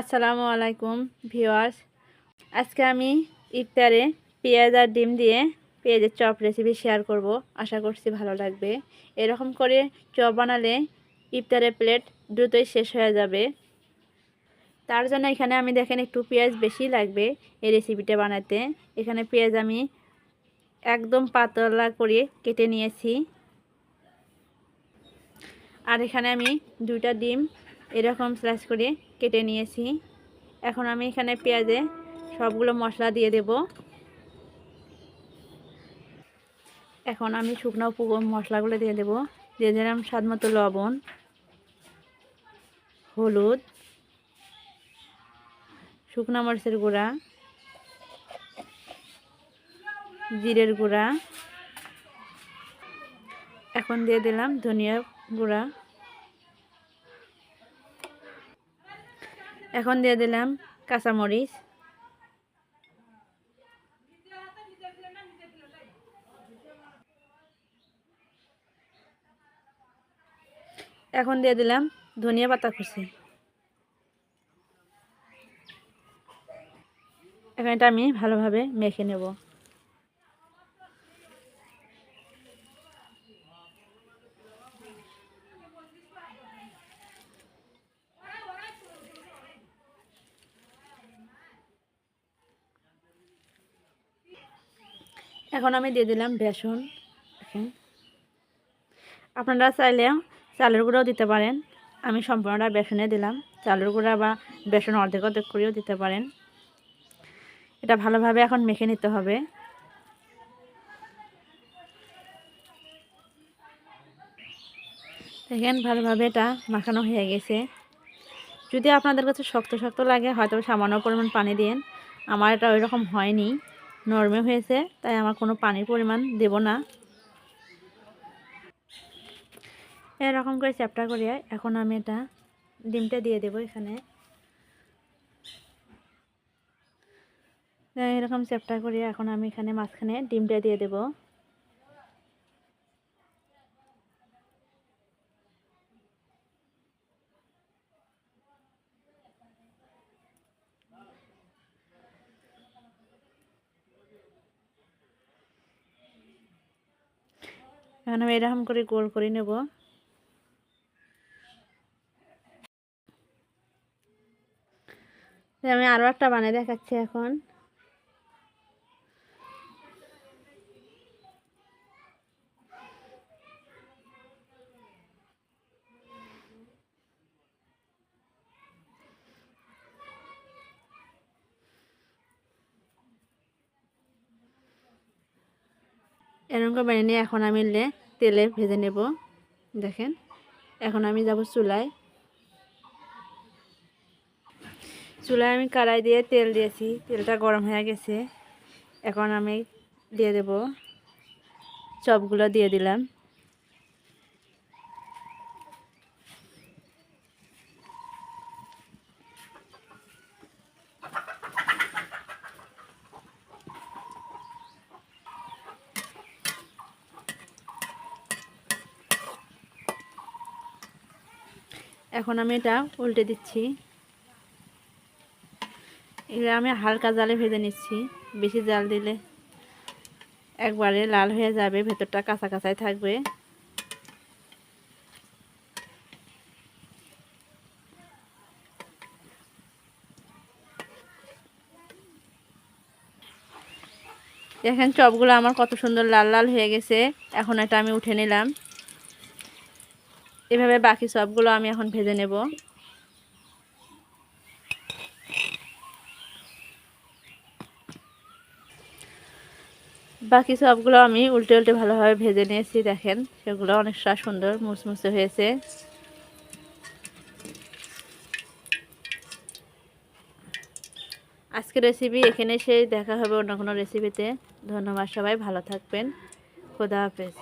আসসালামু আলাইকুম ভিওয়ার্স আজকে আমি ইফতারে পেঁয়াজ আর ডিম দিয়ে পেঁয়াজের চপ রেসিপি শেয়ার করব। আশা করছি ভালো লাগবে। এরকম করে চপ বানালে ইফতারের প্লেট দ্রুতই শেষ হয়ে যাবে। তার জন্য এখানে আমি দেখেন একটু পেঁয়াজ বেশি লাগবে এই রেসিপিটা বানাতে। এখানে পেঁয়াজ আমি একদম পাতলা করে কেটে নিয়েছি। আর এখানে আমি দুইটা ডিম এরকম স্লাইস করে কেটে নিয়েছি। এখন আমি এখানে পেঁয়াজে সবগুলো মশলা দিয়ে দেব। এখন আমি শুকনো মশলাগুলো দিয়ে দেব। দিয়ে দিলাম স্বাদ মতো লবণ, হলুদ, শুকনো মরিচের গুঁড়া, জিরের গুঁড়া। এখন দিয়ে দিলাম ধনিয়া গুঁড়া। এখন দিয়ে দিলাম কাঁচামরিচ। এখন দিয়ে দিলাম ধনিয়া পাতা কুচি। এখানটা আমি ভালোভাবে মেখে নেব। এখন আমি দিয়ে দিলাম বেসন, দেখেন। আপনারা চাইলে চালের গুঁড়াও দিতে পারেন। আমি সম্পূর্ণটা বেসনে দিলাম। চালের গুঁড়া বা বেসন অর্ধেক অর্ধেক করেও দিতে পারেন। এটা ভালোভাবে এখন মেখে নিতে হবে। দেখেন, ভালোভাবে এটা মাখানো হয়ে গেছে। যদি আপনাদের কাছে শক্ত শক্ত লাগে, হয়তো সামান্য পরিমাণ পানি দিন আমার এটা ওই রকম হয়নি। নরমে হয়েছে, তাই আমার কোনো পানির পরিমাণ দেব না। এরকম করে চ্যাপটা করে এখন আমি এটা ডিমটা দিয়ে দেব এখানে। এরকম চ্যাপটা করে এখন আমি এখানে মাঝখানে ডিমটা দিয়ে দেব। এখন আমি এরকম করে গোল করে নেব। আমি আরও একটা বানিয়ে দেখাচ্ছি এখন। এরকম করে বানিয়ে নিয়ে এখন আমি তেলে ভেজে নেব। দেখেন, এখন আমি যাব চুলায়। চুলায় আমি কড়াই দিয়ে তেল দিয়েছি, তেলটা গরম হয়ে গেছে। এখন আমি দিয়ে দেব, চপগুলো দিয়ে দিলাম। এখন আমি এটা উল্টে দিচ্ছি। এগুলো আমি হালকা জালে ভেজে নিচ্ছি। বেশি জাল দিলে একবারে লাল হয়ে যাবে, ভেতরটা কাঁচা কাঁচাই থাকবে। দেখেন চপগুলো আমার কত সুন্দর লাল লাল হয়ে গেছে। এখন এটা আমি উঠে নিলাম। এভাবে বাকি সবগুলো আমি এখন ভেজে নেব। বাকি সবগুলো আমি উল্টে উল্টে ভালোভাবে ভেজে নিয়েছি, দেখেন। সেগুলো অনেক সুন্দর মুসমুসে হয়েছে। আজকের রেসিপি এখানে সেই দেখা হবে অন্য কোনো রেসিপিতে ধন্যবাদ সবাই, ভালো থাকবেন। খোদা হাফেজ।